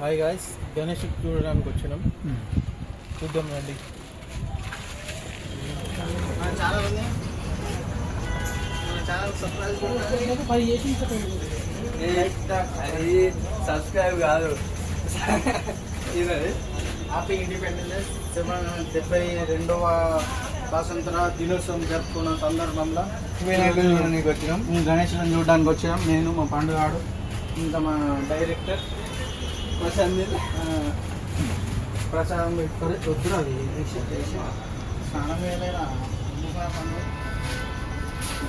Hi guys Ganesh చూడడానికి వచ్చినాం. చూద్దాం రండి. అది సబ్స్క్రైబ్ కాదు. ఇది. హ్యాపీ ఇండిపెండెన్స్ డెబ్బై రెండవ స్వాతంత్ర దినోత్సవం జరుపుకున్న సందర్భంలో వినాయకుడు చూడడానికి వచ్చినాం. గణేష్లను చూడడానికి వచ్చాం నేను మా పండుగాడు ఇంకా మా డైరెక్టర్ ఆ, ప్రసాదం పెట్టుకొని వద్దురు అది వేసి- వేసి స్నానం వేయలేదా?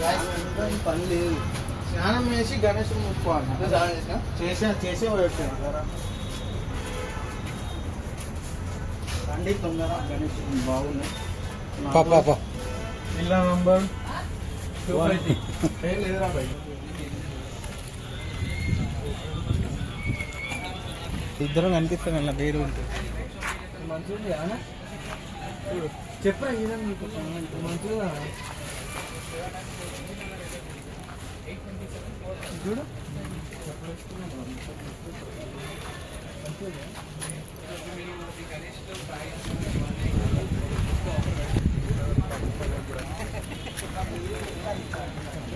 Guys, పని లేదు. స్నానం వేసి గణేష్ ముట్టుకోవాలి చేసే చేసే వచ్చాను కదా రండి తొందర గణేష్ బాగున్నాయి పాపా ఇల్లా నంబర్ ఏం లేదురా బయట ఇద్దరం కనిపిస్తాం అలా వేరు ఉంటుంది చెప్పరా చూడు.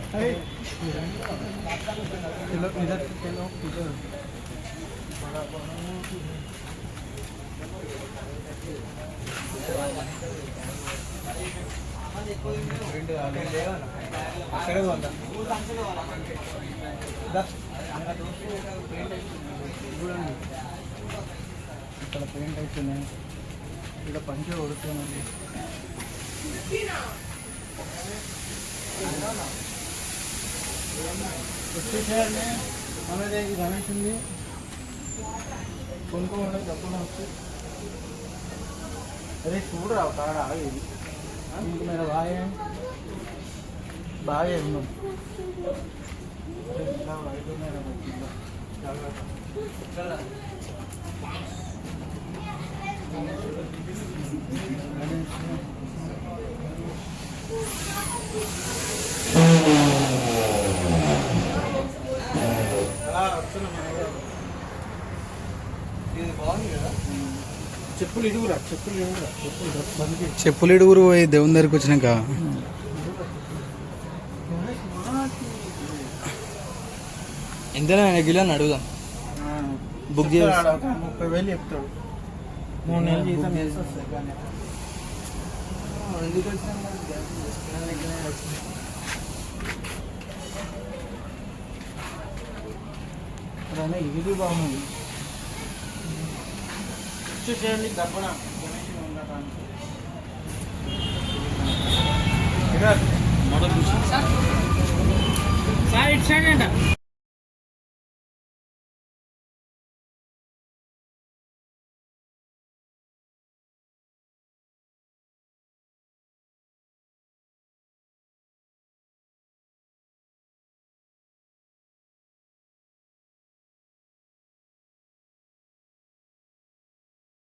చెప్పరా ఇదని మీకు మంచిగా చూడు किलो इधर किलो इधर అక్కడే ఉందా చూడండి ఇక్కడ పెయింట్ అవుతున్నాయి ఇక్కడ పంచ కొడుతున్నాయి স্পেশালে আমাদের এই গানের সঙ্গে কোন কোন অনেক যন্ত্রণা হচ্ছে अरे छूट रहा होता है भाई मेरा भाई है भाई है हम लोग చెప్పులు ఇడుగురా పోయి దేవుని దగ్గరికి వచ్చినాక? ఎంతైనా గిలో అడుగుదాం. బుక్ ఒక ముప్పై వేలు చెప్తాడు. మూడు నెలలు జీతం ఎందుకు వచ్చినాం బాగుంది చూసేయండి డబ్బున గణేష్ ఉండటానికి సార్ ఇటు సైడ్